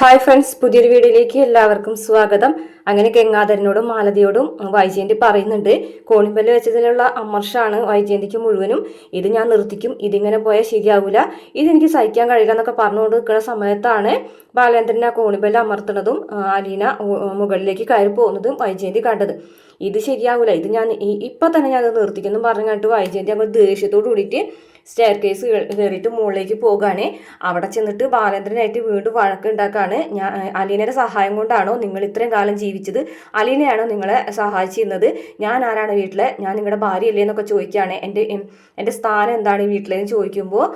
Hi friends പുതിയൊരു വീഡിയോയിലേക്ക് എല്ലാവർക്കും സ്വാഗതം. അങ്ങനെ ഗംഗാധരനോടും മാലതിയോടും വൈജയന്തി പറയുന്നുണ്ട് കോണിമ്പല്ല് വെച്ചതിലുള്ള അമർഷാണ് വൈജയന്തിക്ക് മുഴുവനും. ഇത് ഞാൻ നിർത്തിക്കും ഇതിങ്ങനെ പോയാൽ ശരിയാവില്ല ഇതെനിക്ക് സഹിക്കാൻ കഴിയില്ല എന്നൊക്കെ പറഞ്ഞുകൊണ്ട് നിൽക്കുന്ന സമയത്താണ് ബാലേന്ദ്രൻ ആ കോണിപ്പല്ല് അമർത്തുന്നതും അലീന മുകളിലേക്ക് കയറി പോകുന്നതും വൈജയന്തി കണ്ടത്. ഇത് ശരിയാവില്ല ഇത് ഞാൻ ഇപ്പം തന്നെ ഞാൻ നിർത്തിക്കുന്നു പറഞ്ഞു കണ്ടിട്ട് വൈജയന്തി അങ്ങ് ദേഷ്യത്തോട് കൂടിയിട്ട് സ്റ്റെയർ കേസ് കയറിയിട്ട് മുകളിലേക്ക് പോകാണ്. അവിടെ ചെന്നിട്ട് ബാലേന്ദ്രനായിട്ട് വീണ്ടും വഴക്കുണ്ടാക്കാണ് ഞാൻ അലീനയുടെ സഹായം കൊണ്ടാണോ നിങ്ങൾ ഇത്രയും കാലം ജീവിച്ചത്? അലീനയാണോ നിങ്ങളെ സഹായിച്ചിരുന്നത്? ഞാൻ ആരാണ് വീട്ടിലെ? ഞാൻ നിങ്ങളുടെ ഭാര്യയല്ലേ എന്നൊക്കെ ചോദിക്കുകയാണ്. എന്റെ എന്റെ സ്ഥാനം എന്താണ് വീട്ടിലെന്ന് ചോദിക്കുമ്പോൾ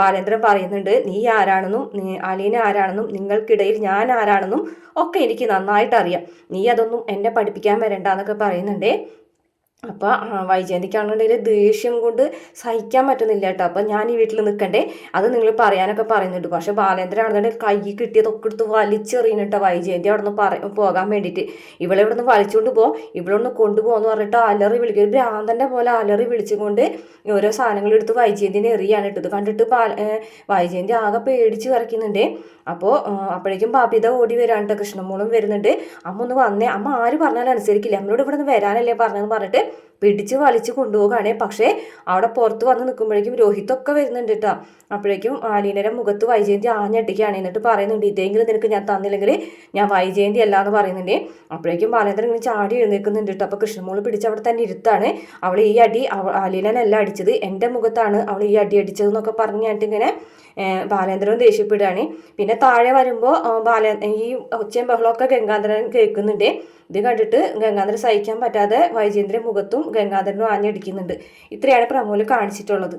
ബാലേന്ദ്രൻ പറയുന്നുണ്ട് നീ ആരാണെന്നും അലീന ആരാണെന്നും നിങ്ങൾക്കിടയിൽ ഞാൻ ആരാണെന്നും ഒക്കെ എനിക്ക് നന്നായിട്ട് അറിയാം നീ അതൊന്നും എന്നെ പഠിപ്പിക്കാൻ വരണ്ട എന്നൊക്കെ പറയുന്നുണ്ടേ. അപ്പോൾ വൈജയന്തിക്കാണെന്നുണ്ടെങ്കിൽ ദേഷ്യം കൊണ്ട് സഹിക്കാൻ പറ്റുന്നില്ല കേട്ടോ അപ്പം ഞാൻ ഈ വീട്ടിൽ നിൽക്കണ്ടേ അത് നിങ്ങൾ പറയാനൊക്കെ പറയുന്നുണ്ട്. പക്ഷേ ബാലേന്ദ്രൻ ആണെന്നുണ്ടെങ്കിൽ കൈ കിട്ടിയതൊക്കെ എടുത്ത് വലിച്ചെറിയുന്നുട്ടോ വൈജയന്തി അവിടെ നിന്ന് പറ പോകാൻ വേണ്ടിയിട്ട്. ഇവളെ ഇവിടെ നിന്ന് വലിച്ചുകൊണ്ട് പോകും ഇവിടെ ഒന്ന് കൊണ്ടുപോകുമെന്ന് പറഞ്ഞിട്ട് അലറി വിളിക്കും. ഒരു ഭ്രാന്തന്റെ പോലെ അലറി വിളിച്ചുകൊണ്ട് ഓരോ സാധനങ്ങൾ എടുത്ത് വൈജയന്തിനെ എറിയാണ് ഇട്ടത്. കണ്ടിട്ട് വൈജയന്തി ആകെ പേടിച്ച് വരയ്ക്കുന്നുണ്ട് അപ്പോൾ അപ്പോഴേക്കും ബാബിത ഓടി വരാണ് കേട്ടോ കൃഷ്ണമൂളും വരുന്നുണ്ട്. അമ്മ ഒന്ന് വന്നേ. അമ്മ ആര് പറഞ്ഞാലും അനുസരിക്കില്ല. അമ്മയോട് ഇവിടെ നിന്ന് വരാനല്ലേ പറഞ്ഞതെന്ന് പറഞ്ഞിട്ട് പിടിച്ച് വലിച്ച് കൊണ്ടുപോകുകയാണേ പക്ഷേ അവിടെ പുറത്ത് വന്ന് നിൽക്കുമ്പോഴേക്കും രോഹിത്തൊക്കെ വരുന്നുണ്ട് കേട്ടോ. അപ്പോഴേക്കും ആലീനയുടെ മുഖത്ത് വൈജയന്തി ആഞ്ഞട്ടിക്കുകയാണ് എന്നിട്ട് പറയുന്നുണ്ട് ഇതെങ്കിലും നിനക്ക് ഞാൻ തന്നില്ലെങ്കിൽ ഞാൻ വൈജയന്തി അല്ല എന്ന് പറയുന്നുണ്ട്. അപ്പോഴേക്കും ബാലേന്ദ്രൻ ഇങ്ങനെ ചാടി എഴുന്നേൽക്കുന്നുണ്ട് കേട്ടോ. അപ്പോൾ കൃഷ്ണമോൾ പിടിച്ച് അവിടെ തന്നെ ഇരുത്താണ്. അവൾ ഈ അടി അവ ആലീനനല്ല അടിച്ചത്. എന്റെ മുഖത്താണ് അവൾ ഈ അടി അടിച്ചതെന്നൊക്കെ പറഞ്ഞിട്ട് ഇങ്ങനെ ബാലേന്ദ്രൻ ദേഷ്യപ്പെടുകയാണ്. പിന്നെ താഴെ വരുമ്പോൾ ബാലേ ഈ ഒച്ചയും ബഹളമൊക്കെ ഗംഗാധരൻ കേൾക്കുന്നുണ്ട്. ഇത് കണ്ടിട്ട് ഗംഗാധരൻ സഹിക്കാൻ പറ്റാതെ വൈജേന്ദ്രൻ മുഖത്തും ഗംഗാധരനും ആഞ്ഞടിക്കുന്നുണ്ട്. ഇത്രയാണ് പ്രമോൽ കാണിച്ചിട്ടുള്ളത്.